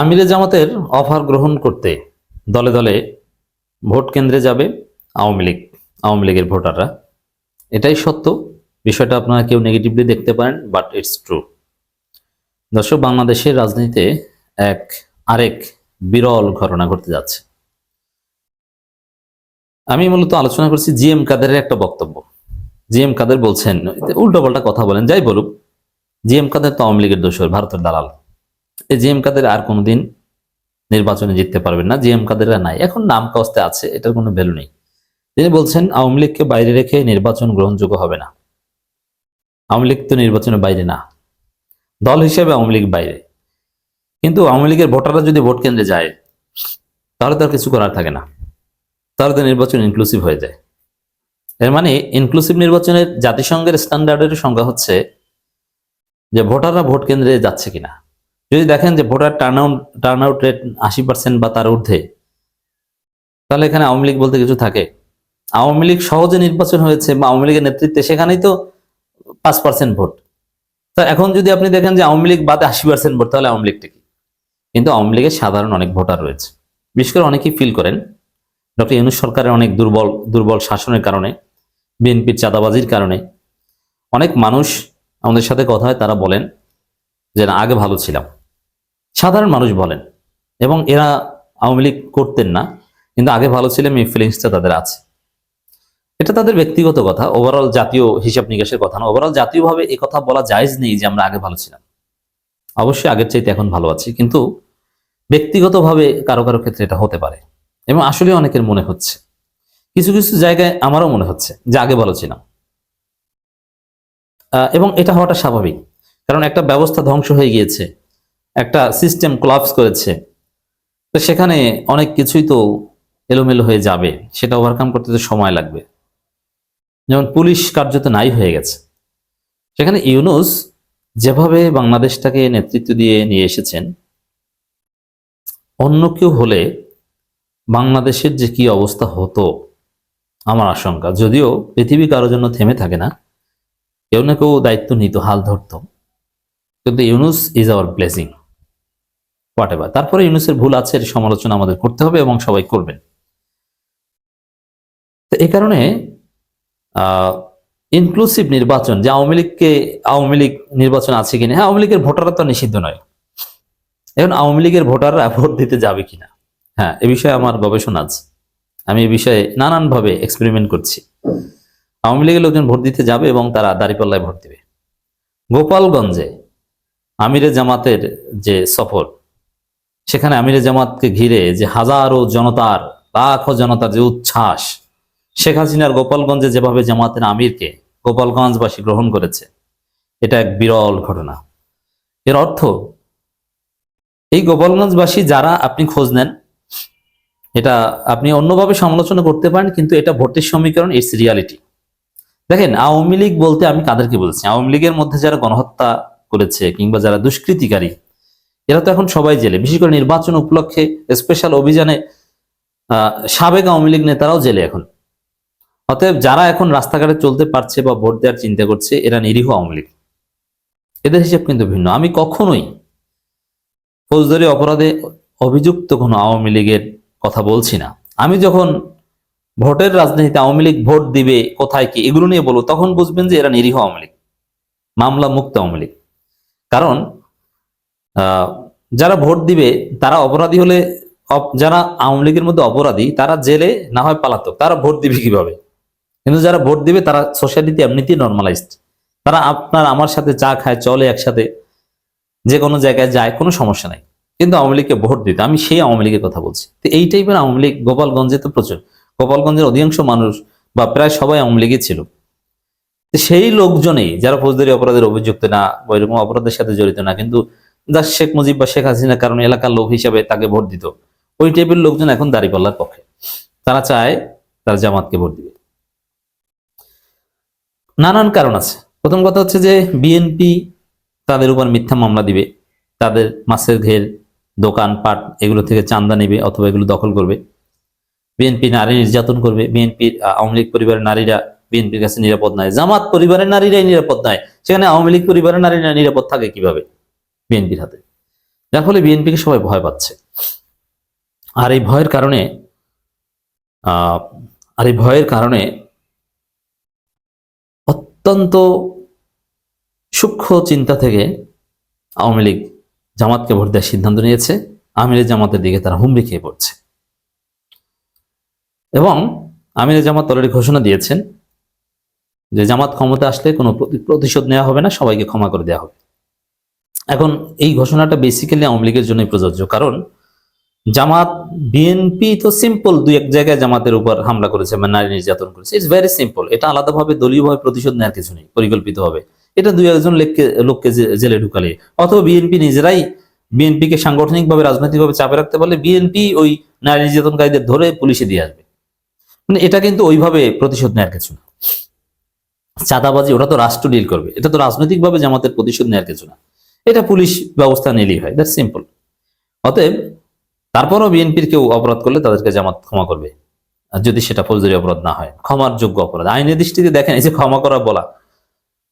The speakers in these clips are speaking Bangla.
আমিরে জামাতের অফার গ্রহণ করতে দলে দলে ভোট কেন্দ্রে যাবে আওয়ামী লীগ, আওয়ামী লীগের ভোটাররা। এটাই সত্য, বিষয়টা আপনারা কেউ নেগেটিভলি দেখতে পারেন বাট ইটস ট্রু দর্শক, বাংলাদেশের রাজনীতিতে এক, আরেক বিরল ঘটনা ঘটতে যাচ্ছে। আমি মূলত আলোচনা করছি জি এম কাদেরের একটা বক্তব্য। জি এম কাদের বলছেন উল্টো পাল্টা কথা বলেন, যাই বলুক জি এম কাদের তো আওয়ামী লীগের দোষর, ভারতের দালাল। জি এম কাদের আর কোনোদিন নির্বাচনে জিততে পারবেন না জি এম কাদেররা নাই। এখন নাম কস্তে আছে, এটার কোনো ভ্যালু নেই। তিনি বলছেন, আওয়ামী লীগকে বাইরে রেখে নির্বাচন গ্রহণযোগ্য হবে না। আওয়ামী লীগ তো নির্বাচনের বাইরে না। দল হিসেবে আওয়ামী লীগ বাইরে। কিন্তু আওয়ামী লীগের ভোটাররা যদি ভোট কেন্দ্রে যায়, তাহলে তো আর কিছু করার থাকে না। তাহলে তো নির্বাচন ইনক্লুসিভ হয়ে যায়। এর মানে ইনক্লুসিভ নির্বাচনের জাতিসংঘের স্ট্যান্ডার্ডের সংজ্ঞা হচ্ছে যে ভোটাররা ভোট কেন্দ্রে যাচ্ছে কিনা। যদি দেখেন যে voter turn out turn out rate আশি পার্সেন্ট বা তার ঊর্ধ্বে, তাহলে এখানে আওয়ামী লীগ বলতে কিছু থাকে। আওয়ামী লীগ সহজে নির্বাচন হয়েছে বা আওয়ামী লীগের নেতৃত্বে সেখানেই তো পাঁচ পার্সেন্ট ভোট। তা এখন যদি আপনি দেখেন যে আওয়ামী লীগ বাদে আশি পার্সেন্ট ভোট, তাহলে আওয়ামী লীগটা কি? কিন্তু আওয়ামী লীগের সাধারণ অনেক ভোটার রয়েছে। বিশেষ করে অনেকেই ফিল করেন, ডক্টর ইউনুস সরকারের অনেক দুর্বল দুর্বল শাসনের কারণে, বিএনপির চাঁদাবাজির কারণে। অনেক মানুষ আমাদের সাথে কথা হয়, তারা বলেন যে, না, আগে ভালো ছিলাম। সাধারণ মানুষ বলেন, এবং এরা আওয়ামী লীগ করতেন না, কিন্তু আগে ভালো ছিলাম এই ফিলিংসটা তাদের আছে। এটা তাদের ব্যক্তিগত কথা ওভারঅল জাতীয় হিসাব নিকাশের কথা না ওভারঅল জাতীয়ভাবে এই কথা বলা জায়েজ নেই যে আমরা আগে ভালো ছিলাম। অবশ্যই আগের চাইতে এখন ভালো আছি, কিন্তু ব্যক্তিগতভাবে কারও কারও ক্ষেত্রে এটা হতে পারে, এবং আসলে অনেকের মনে হচ্ছে। কিছু কিছু জায়গায় আমারও মনে হচ্ছে যে আগে ভালো ছিলাম। এবং এটা হওয়াটা স্বাভাবিক, কারণ একটা ব্যবস্থা ধ্বংস হয়ে গিয়েছে একটা সিস্টেম ক্লাপস করেছে। তো সেখানে অনেক কিছুই তো এলোমেলো হয়ে যাবে, সেটা ওভারকাম করতে তো সময় লাগবে। যেমন পুলিশ কার্যত নাই হয়ে গেছে। সেখানে ইউনুস যেভাবে বাংলাদেশটাকে নেতৃত্ব দিয়ে নিয়ে এসেছেন, অন্য কেউ হলে বাংলাদেশের যে কি অবস্থা হতো, আমার আশঙ্কা। যদিও পৃথিবী কারোর জন্য থেমে থাকে না, কেউ না কেউ দায়িত্ব নিত, হাল ধরতো। কিন্তু Yunus is our blessing whatever তারপরে ইউনুসের ভুল আছে, এর সমালোচনা আমাদের করতে হবে এবং সবাই করবেন। তো এই কারণে ইনক্লুসিভ নির্বাচন, যে আওয়ামী লীগকে, আওয়ামী লীগ নির্বাচন আছে কিনা হ্যাঁ আওয়ামী লীগের ভোটাররা তো নিষিদ্ধ নয়। এখন আওয়ামী লীগের ভোটাররা ভোট দিতে যাবে কিনা? হ্যাঁ এ বিষয়ে আমার গবেষণা আছে। আমি এ বিষয়ে নানানভাবে এক্সপেরিমেন্ট করছি। আওয়ামী লীগের লোকজন ভোট দিতে যাবে এবং তারা দাঁড়িপাল্লায় ভোট দিবে। গোপালগঞ্জে আমিরে জামাতের যে সফর সেখানে আমিরে জামাতকে ঘিরে যে হাজারো জনতার, লাখো জনতার যে উচ্ছ্বাস, শেখ হাসিনার গোপালগঞ্জে যেভাবে জামাতের আমিরকে গোপালগঞ্জবাসী গ্রহণ করেছে, এটা এক বিরল ঘটনা। এর অর্থ, এই গোপালগঞ্জবাসী যারা আপনি খোঁজ নেন, এটা আপনি অন্যভাবে সমালোচনা করতে পারেন, কিন্তু এটা ভোটের সমীকরণ ইটস রিয়ালিটি দেখেন, আওয়ামী লীগ বলতে আমি কাদেরকে বলছি, আওয়ামী লীগের মধ্যে যারা গণহত্যা করেছে কিংবা যারা দুষ্কৃতিকারী এরা তো এখন সবাই জেলে, বিশেষ করে নির্বাচন উপলক্ষে স্পেশাল অভিযানে সাবেক আওয়ামী লীগ নেতারাও জেলে এখন। অতএব যারা এখন রাস্তাঘাটে চলতে পারছে বা ভোট দেওয়ার চিন্তা করছে, এরা নিরীহ আওয়ামী লীগ। এদের হিসেব কিন্তু ভিন্ন। আমি কখনোই ফৌজদারি অপরাধে অভিযুক্ত কোনো আওয়ামী লীগের কথা বলছি না। আমি যখন ভোটের রাজনীতিতে আওয়ামী লীগ ভোট দিবে, কোথায় কি, এগুলো নিয়ে বলব, তখন বুঝবেন যে এরা নিরীহ আওয়ামী লীগ মামলা মুক্ত আওয়ামী লীগ। কারণ যারা ভোট দিবে, তারা অপরাধী হলে যারা আওয়ামী লীগের মধ্যে অপরাধী, তারা জেলে না হয় পালাতক। তারা ভোট দিবে কীভাবে? কিন্তু যারা ভোট দিবে, তারা সোসাইটিতে এমনিতেই নর্মালাইজড তারা আপনার আমার সাথে চা খায়, চলে একসাথে, যে কোনো জায়গায় যায়, কোনো সমস্যা নাই। কিন্তু আওয়ামী লীগকে ভোট দিতে, আমি সেই আওয়ামী লীগের কথা বলছি। তো এই টাইপের আওয়ামী লীগ গোপালগঞ্জে তো প্রচুর। গোপালগঞ্জের অধিকাংশ মানুষ বা প্রায় সবাই আওয়ামী লীগই ছিল। সেই লোকজনেই, যারা ফৌজদারি অপরাধের অভিযুক্ত না, বা এরকম অপরাধের সাথে জড়িত না, কিন্তু যা শেখ মুজিব বা শেখ হাসিনার কারণে এলাকার লোক হিসাবে তাকে ভোট দিত। ওই টাইপের লোকজন এখন দাঁড়িপাল্লার পক্ষে। তারা চায় তারা জামাতকে ভোট দিবে। নানান কারণ আছে। প্রথম কথা হচ্ছে যে বিএনপি তাদের উপর মিথ্যা মামলা দিবে। তাদের মাছের ঘের, দোকান, পাট, এগুলো থেকে চান্দা নেবে অথবা এগুলো দখল করবে। বিএনপি নারী নির্যাতন করবে। বিএনপির আওয়ামী লীগ পরিবারের নারীরা বিএনপির কাছে নিরাপদ নয়। জামাত পরিবারের নারীরাই নিরাপদ নয়। সেখানে আওয়ামী লীগ পরিবারের নারীরা নিরাপদ থাকে কীভাবে? বিএনপির হাতে। যার ফলে বিএনপিকে সবাই ভয় পাচ্ছে। আর এই ভয়ের কারণে আর এই ভয়ের কারণে অত্যন্ত সূক্ষ্ম চিন্তা থেকে আওয়ামী লীগ জামাতকে ভোট দেওয়ার সিদ্ধান্ত নিয়েছে। আমিরের জামাতের দিকে তারা হুমড়ি খেয়ে পড়ছে। এবং আমিরের জামাত অলরেডি ঘোষণা দিয়েছেন যে জামাত ক্ষমতা আসলে কোনো প্রতি- প্রতিশোধ নেওয়া হবে না, সবাইকে ক্ষমা করে দেওয়া হবে। এখন এই ঘোষণাটা বেসিক্যালি আওয়ামী লীগের জন্যই প্রযোজ্য। কারণ জামাত বিএনপি তো সিম্পল দুই এক জায়গায় জামাতের উপর হামলা করেছে বা নারী নির্যাতন করেছে। ইটস ভেরি সিম্পল এটা আলাদাভাবে দলীয়ভাবে প্রতিশোধ নেওয়ার কিছু নেই, পরিকল্পিতভাবে। এটা দুই একজন লোককে লোককে জেলে ঢুকালে। অথবা বিএনপি নিজেরাই বিএনপিকে সাংগঠনিকভাবে, রাজনৈতিকভাবে চাপে রাখতে পারলে বিএনপি ওই নারী নির্যাতনকারীদের ধরে পুলিশে দিয়ে আসবে। মানে এটা কিন্তু ওইভাবে প্রতিশোধ নেওয়ার কিছু না। চাঁদাবাজি, ওটা তো রাষ্ট্র ডিল করবে। এটা তো রাজনৈতিকভাবে জামাতের প্রতিশোধ নেওয়ার কিছু না। এটা পুলিশ ব্যবস্থা নিলেই হয় দ্যাট সিম্পল অতএব তারপরও বিএনপির কেউ অপরাধ করলে তাদেরকে জামাত ক্ষমা করবে, আর যদি সেটা ফৌজদারি অপরাধ না হয়, ক্ষমার যোগ্য অপরাধ। আইনের দৃষ্টিতে দেখেন, এই যে ক্ষমা করা বলা,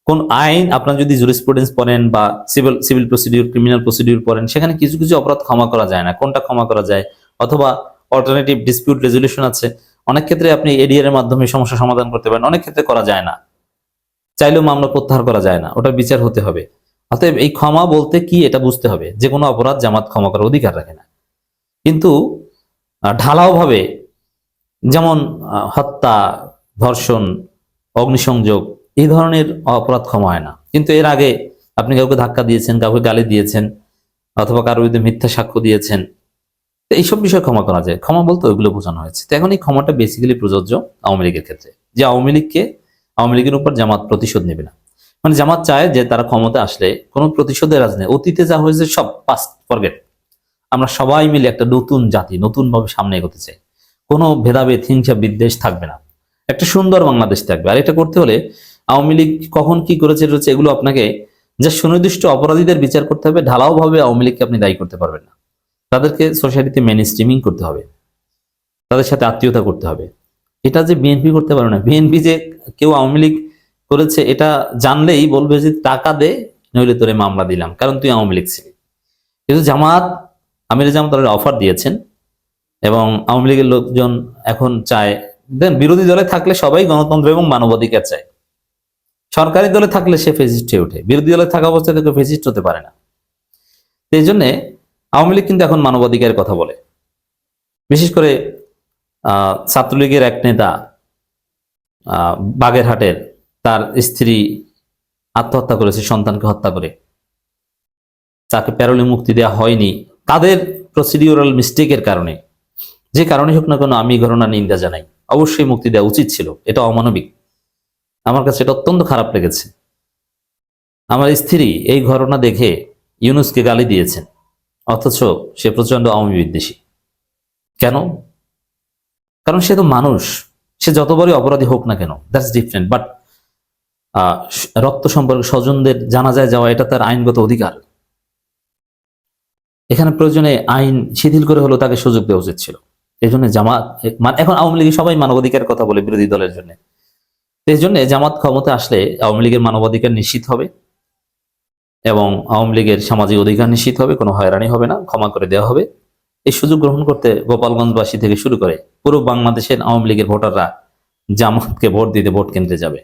কোন আইন আপনার যদি জুরিসপ্রুডেন্স পড়েন বা civil civil procedure criminal procedure পড়েন, সেখানে কিছু কিছু অপরাধ ক্ষমা করা যায় না। কোনটা ক্ষমা করা যায়? অথবা অল্টারনেটিভ ডিসপিউট রেজলিউশন আছে। অনেক ক্ষেত্রে আপনি এডিআর এর মাধ্যমে সমস্যা সমাধান করতে পারেন, অনেক ক্ষেত্রে করা যায় না। চাইলেও মামলা প্রত্যাহার করা যায় না, ওটা বিচার হতে হবে। অতএব এই ক্ষমা বলতে কি এটা বুঝতে হবে? যে কোনো অপরাধ জামাত ক্ষমা করার অধিকার রাখে না। কিন্তু ঢালাওভাবে যেমন হত্যা, ধর্ষণ, অগ্নিসংযোগ এই ধরনের অপরাধ ক্ষমা হয় না। কিন্তু এর আগে আপনি কাউকে ধাক্কা দিয়েছেন, কাউকে গালি দিয়েছেন অথবা কারোর বিরুদ্ধে মিথ্যা সাক্ষ্য দিয়েছেন এইসব বিষয়ে ক্ষমা করা যায়। ক্ষমা বলতে ওইগুলো বোঝানো হয়েছে। তো এখন এই ক্ষমাটা বেসিক্যালি প্রযোজ্য আওয়ামী লীগের ক্ষেত্রে। যে আওয়ামী লীগকে আওয়ামী লীগের উপর জামাত প্রতিশোধ নেবে না। মানে জামাত চায় যে তারা ক্ষমতা আসলে কোনো প্রতিশোধের রাজনীতি অতীতে যা হয়েছে সব পাস্ট ফরগেট আমরা সবাই মিলে একটা নতুন জাতি নতুন ভাবে সামনে এগোতে চাই। কোনো ভেদাভেদ, হিংসা, বিদ্বেষ থাকবে না। একটা সুন্দর বাংলাদেশ থাকবে। আর এটা করতে হলে আওয়ামী লীগ কখন কি করেছে হচ্ছে এগুলো আপনাকে যে সুনির্দিষ্ট অপরাধীদের বিচার করতে হবে। ঢালাও ভাবে আওয়ামী লীগকে আপনি দায়ী করতে পারবেন না। তাদেরকে সোসাইটিতে মেন স্ট্রিমিং করতে হবে। তাদের সাথে আত্মীয়তা করতে হবে। এটা যে বিএনপি করতে পারবে না। বিএনপি যে কেউ আওয়ামী লীগ করেছে, এটা জানলেই বলবে যে টাকা দে, নইলে তোরে মামলা দিলাম, কারণ তুই আওয়ামী লীগ ছিলি। কিন্তু জামাত, আমির জামাত তাদের অফার দিয়েছেন এবং আওয়ামী লীগের লোকজন এখন চায়, দেন বিরোধী দলে থাকলে সবাই গণতন্ত্র এবং মানবাধিকার চায়। সরকারি দলে থাকলে সে ফেসিস্ট হয়ে ওঠে, বিরোধী দলে থাকা অবস্থায় থেকে ফেসিস্ট হতে পারে না। তো এই জন্যে আওয়ামী লীগ কিন্তু এখন মানবাধিকারের কথা বলে। বিশেষ করে ছাত্রলীগের এক নেতা বাগেরহাটের তার স্ত্রী আত্মহত্যা করেছে, সন্তানকে হত্যা করে। তাকে প্যারোলে মুক্তি দেওয়া হয়নি। তাদের প্রসিডিউরাল মিস্টেকের কারণে। যে কারণে হোক না কেন আমি ঘটনা নিন্দা জানাই। অবশ্যই মুক্তি দেওয়া উচিত ছিল। এটা অমানবিক। আমার কাছে এটা অত্যন্ত খারাপ লেগেছে। আমার স্ত্রী এই ঘটনা দেখে ইউনুসকে গালি দিয়েছেন। অথচ সে প্রচণ্ড আওয়ামী বিদ্বেষী। কেন? কারণ সে তো মানুষ। সে যতবারই অপরাধী হোক না কেন দ্যাটস ডিফারেন্ট বাট রক্ত সম্পর্কে স্বজনদের জানাজায় যাওয়া এটা তার আইনগত অধিকার। এখানে প্রয়োজনে আইন শিথিল করে হলেও তাকে সুযোগ দেওয়া উচিত ছিল। এই জন্য জামাত মানে এখন আওয়ামী লীগ সবাই মানবাধিকার কথা বলে বিরোধী দলের জন্য। এই জন্য জামাত ক্ষমতা আসলে আওয়ামী লীগের মানবাধিকার নিশ্চিত হবে এবং আওয়ামী লীগের সামাজিক অধিকার নিশ্চিত হবে, কোনো হয়রানি হবে না, ক্ষমা করে দেওয়া হবে। এই সুযোগ গ্রহণ করতে গোপালগঞ্জবাসী থেকে শুরু করে পুরো বাংলাদেশের আওয়ামী লীগের ভোটাররা জামাতকে ভোট দিতে ভোট কেন্দ্রে যাবে।